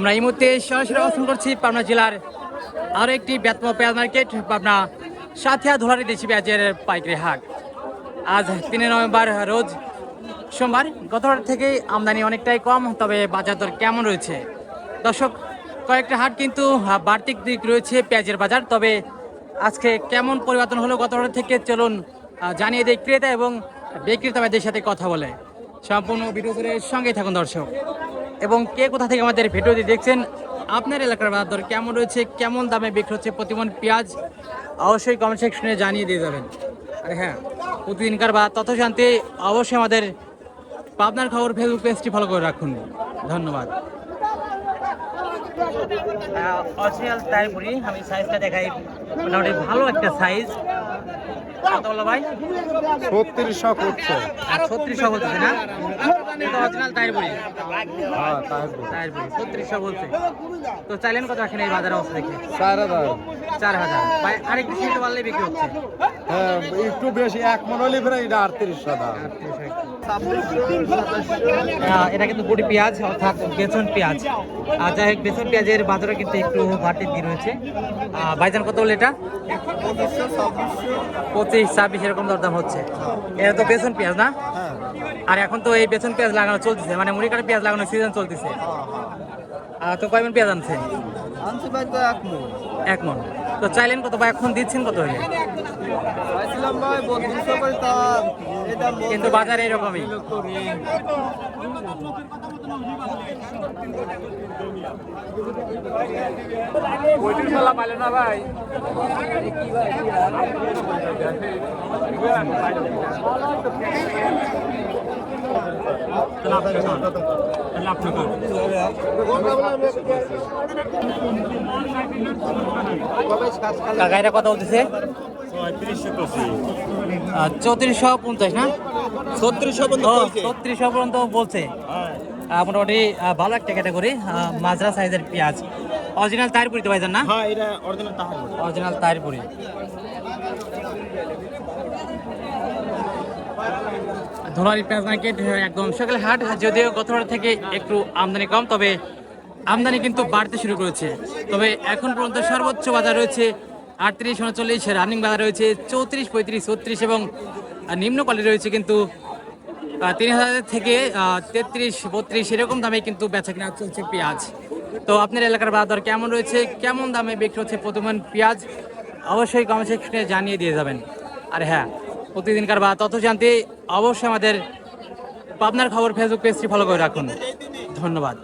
আমরা এই মুহূর্তে সরাসরি অবস্থান করছি পাবনা জেলার আরও একটি ব্যতম পেঁয়াজ মার্কেট, পাবনা সাথিয়া ধোলারি দেশি পেঁয়াজের পাইকারি হাট। আজ তিনে নভেম্বর রোজ সোমবার। গতবার থেকে আমদানি অনেকটাই কম, তবে বাজার দর কেমন রয়েছে? দর্শক, কয়েকটা হাট কিন্তু বাড়তি দিক রয়েছে পেঁয়াজের বাজার, তবে আজকে কেমন পরিবর্তন হলো গতবার থেকে চলুন জানিয়ে দেয় ক্রেতা এবং বিক্রেতা সাথে কথা বলে। সম্পূর্ণ করে সঙ্গেই থাকুন দর্শক। এবং কে কোথা থেকে আমাদের ভিডিওটি দেখছেন, আপনার এলাকার বাজার দর কেমন রয়েছে, কেমন দামে বিক্রি হচ্ছে, প্রতিমন পেঁয়াজ, অবশ্যই কমেন্ট সেকশনে জানিয়ে দিয়ে যাবেন। আর হ্যাঁ প্রতিদিনকার বা তথ্য জানতে অবশ্যই আমাদের পাবনার খবর ফেসবুক পেজটি ফলো করে রাখুন। ধন্যবাদ। অরিজিনাল তাইপুরি আমি সাইজটা দেখাই। মোটামুটি ভালো একটা সাইজ ভাই? ছত্রিশশো করছে। ছত্রিশশো বলতেছে না? অরিজিনাল তাইপুরি হ্যাঁ তাই। তাইপুরি ছত্রিশশো বলছে। তো চাইলেন কত রাখেন এই বাজারে অবস্থা দেখে? চার হাজার। চার হাজার। ভাই আরেকটু কিনতে পারলে বিক্রি হচ্ছে। হ্যাঁ একটু বেশি এক মন হলে ফেরে এটা আটত্রিশশো দাম এটা কিন্তু গুড়ি পেঁয়াজ অর্থাৎ বেসন পেঁয়াজ। আর যাই হোক বেসন পেঁয়াজের বাজারে কিন্তু একটু ঘাটতি রয়েছে। ভাইজান কত হলো এটা? পঁচিশ ছাব্বিশ এরকম দরদাম হচ্ছে। এটা তো বেসন পেঁয়াজ না? হ্যাঁ। আর এখন তো এই বেসন পেঁয়াজ লাগানো চলতেছে। মানে মুড়ি কাটা পেঁয়াজ লাগানোর সিজন চলতেছে। আহ, তো কয়মন পেঁয়াজ আনছেন? আনছি ভাই তো এক মন। এক মন। তো চাইলেন কত বা এখন দিচ্ছেন কত হলে ভাই কিন্তু বাজারে এরকমই। না ভাই? বলতেছে? চৌত্রিশশো পঞ্চাশ না? ছত্রিশশো ও ছত্রিশশো পর্যন্ত বলছে। মোটামুটি ভালো একটা ক্যাটাগরি মাজরা সাইজের পেঁয়াজ। অরিজিনাল তারপুরি তো ভাইজান না? হ্যাঁ অরিজিনাল অরিজিনাল তারপুরি ধোলারি পেঁয়াজ মার্কেট একদম। সকালে হাট, যদিও গতবার থেকে একটু আমদানি কম, তবে আমদানি কিন্তু বাড়তে শুরু করেছে। তবে এখন পর্যন্ত সর্বোচ্চ বাজার রয়েছে আটত্রিশ, উনচল্লিশ রানিং বাজার রয়েছে চৌত্রিশ, পঁয়ত্রিশ, ছত্রিশ এবং নিম্ন কোয়ালিটি রয়েছে কিন্তু তিন হাজার থেকে তেত্রিশ, বত্রিশ এরকম দামে কিন্তু বেচা কিনা চলছে পেঁয়াজ। তো আপনার এলাকার বাজার কেমন রয়েছে? কেমন দামে বিক্রি হচ্ছে প্রতিমন পেঁয়াজ? অবশ্যই সেকশনে জানিয়ে দিয়ে যাবেন। আর হ্যাঁ প্রতিদিনকার বা তথ্য জানতে অবশ্যই আমাদের পাবনার খবর ফেসবুক পেজটি ফলো করে রাখুন। ধন্যবাদ।